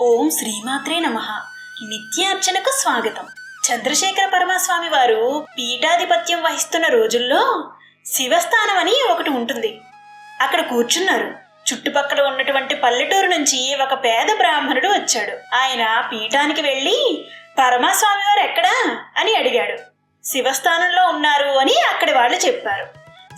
ఓం శ్రీమాత్రే నమ. నిత్యార్చనకు స్వాగతం. చంద్రశేఖర పరమస్వామి వారు పీఠాధిపత్యం వహిస్తున్న రోజుల్లో శివస్థానం అని ఒకటి ఉంటుంది. అక్కడ కూర్చున్నారు. చుట్టుపక్కల ఉన్నటువంటి పల్లెటూరు నుంచి ఒక పేద బ్రాహ్మణుడు వచ్చాడు. ఆయన పీఠానికి వెళ్ళి పరమస్వామి వారు ఎక్కడా? అని అడిగాడు. శివస్థానంలో ఉన్నారు అని అక్కడి వాళ్ళు చెప్పారు.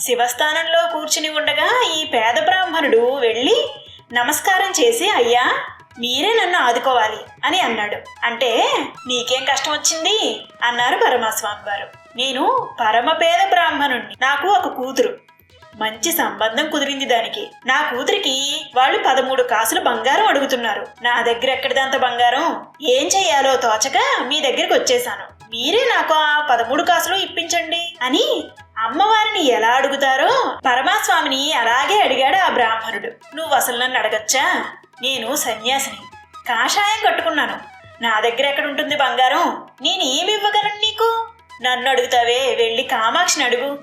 శివస్థానంలో కూర్చుని ఉండగా ఈ పేద బ్రాహ్మణుడు వెళ్ళి నమస్కారం చేసి అయ్యా మీరే నన్ను ఆదుకోవాలి అని అన్నాడు. అంటే నీకేం కష్టం వచ్చింది? అన్నారు పరమస్వామి వారు నేను పరమ పేద బ్రాహ్మణుణ్ణి. నాకు ఒక కూతురు. మంచి సంబంధం కుదిరింది దానికి. నా కూతురికి వాళ్ళు పదమూడు కాసులు బంగారం అడుగుతున్నారు. నా దగ్గర ఎక్కడిదంత బంగారం? ఏం చెయ్యాలో తోచక మీ దగ్గరికి వచ్చేసాను మీరే నాకు ఆ పదమూడు కాసులు ఇప్పించండి అని అమ్మవారిని ఎలా అడుగుతారో పరమాస్వామిని అలాగే అడిగాడు ఆ బ్రాహ్మణుడు. నువ్వు అసలు నన్ను అడగచ్చా? నేను సన్యాసిని. కాషాయం కట్టుకున్నాను. నా దగ్గర ఎక్కడ ఉంటుంది బంగారం? నేను ఏమి ఇవ్వగలను నీకు? నన్ను అడుగుతావే వెళ్ళి కామాక్షిని అడుగు.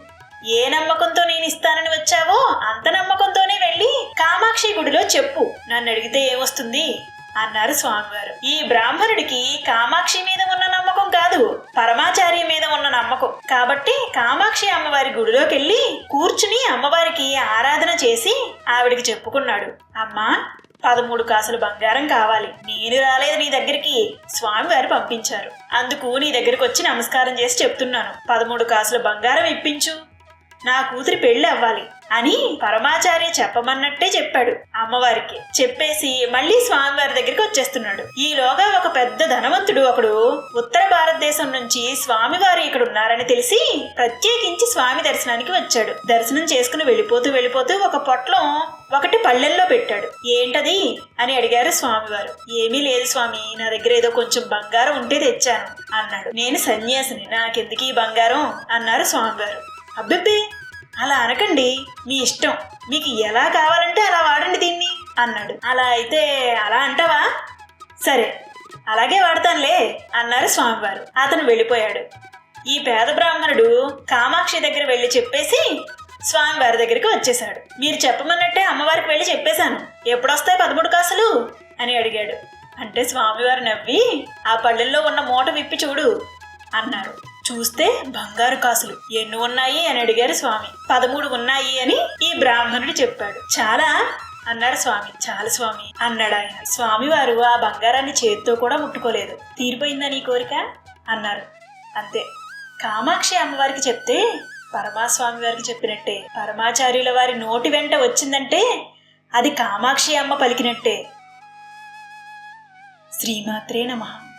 ఏ నమ్మకంతో నేను ఇస్తానని వచ్చావో అంత నమ్మకంతోనే వెళ్ళి కామాక్షి గుడిలో చెప్పు. నన్ను అడిగితే ఏమొస్తుంది? అన్నారు స్వామివారు. ఈ బ్రాహ్మణుడికి కామాక్షి మీద ఉన్న నమ్మకం కాదు పరమాచార్య మీద ఉన్న నమ్మకం. కాబట్టి కామాక్షి అమ్మవారి గుడిలోకి వెళ్ళి కూర్చుని అమ్మవారికి ఆరాధన చేసి ఆవిడికి చెప్పుకున్నాడు. అమ్మా పదమూడు కాసులు బంగారం కావాలి. నేను రాలేదు నీ దగ్గరికి. స్వామివారు పంపించారు. అందుకు నీ దగ్గరికి వచ్చి నమస్కారం చేసి చెప్తున్నాను. పదమూడు కాసులు బంగారం ఇప్పించు. నా కూతురి పెళ్ళి అవ్వాలి అని పరమాచార్య చెప్పమన్నట్టే చెప్పాడు అమ్మవారికి. చెప్పేసి మళ్ళీ స్వామివారి దగ్గరికి వచ్చేస్తున్నాడు. ఈలోగా ఒక పెద్ద ధనవంతుడు ఒకడు ఉత్తర భారతదేశం నుంచి స్వామివారు ఇక్కడ ఉన్నారని తెలిసి ప్రత్యేకించి స్వామి దర్శనానికి వచ్చాడు. దర్శనం చేసుకుని వెళ్ళిపోతూ వెళ్ళిపోతూ ఒక పొట్లం ఒకటి పళ్ళెల్లో పెట్టాడు. ఏంటది? అని అడిగారు స్వామివారు. ఏమీ లేదు స్వామి నా దగ్గర ఏదో కొంచెం బంగారం ఉంటే తెచ్చాను అన్నాడు. నేను సన్యాసిని నాకెందుకు ఈ బంగారం? అన్నారు స్వామివారు. అబ్బిబ్బే! అలా అనకండి మీ ఇష్టం. మీకు ఎలా కావాలంటే అలా వాడండి దీన్ని అన్నాడు. అలా అయితే అలా అంటావా? సరే అలాగే వాడతానులే అన్నారు స్వామివారు. అతను వెళ్ళిపోయాడు. ఈ పేద బ్రాహ్మణుడు కామాక్షి దగ్గర వెళ్ళి చెప్పేసి స్వామివారి దగ్గరికి వచ్చేశాడు. మీరు చెప్పమన్నట్టే అమ్మవారికి వెళ్ళి చెప్పేశాను. ఎప్పుడొస్తాయి పదమూడు కాసులు? అని అడిగాడు. అంటే స్వామివారు నవ్వి ఆ పళ్ళెల్లో ఉన్న మూట విప్పి చూడు అన్నారు. చూస్తే బంగారు కాసులు. ఎన్ని ఉన్నాయి అని అడిగారు స్వామి. పదమూడు ఉన్నాయి అని ఈ బ్రాహ్మణుడు చెప్పాడు. చాలా? అన్నాడు స్వామి. చాలు స్వామి అన్నాడు ఆయన. స్వామివారు ఆ బంగారాన్ని చేతితో కూడా ముట్టుకోలేదు. తీరిపోయిందా నీ కోరిక? అన్నారు. అంతే. కామాక్షి అమ్మవారికి చెప్తే పరమాస్వామి వారికి చెప్పినట్టే. పరమాచార్యుల వారి నోటి వెంట వచ్చిందంటే అది కామాక్షి అమ్మ పలికినట్టే. శ్రీమాత్రే నమః.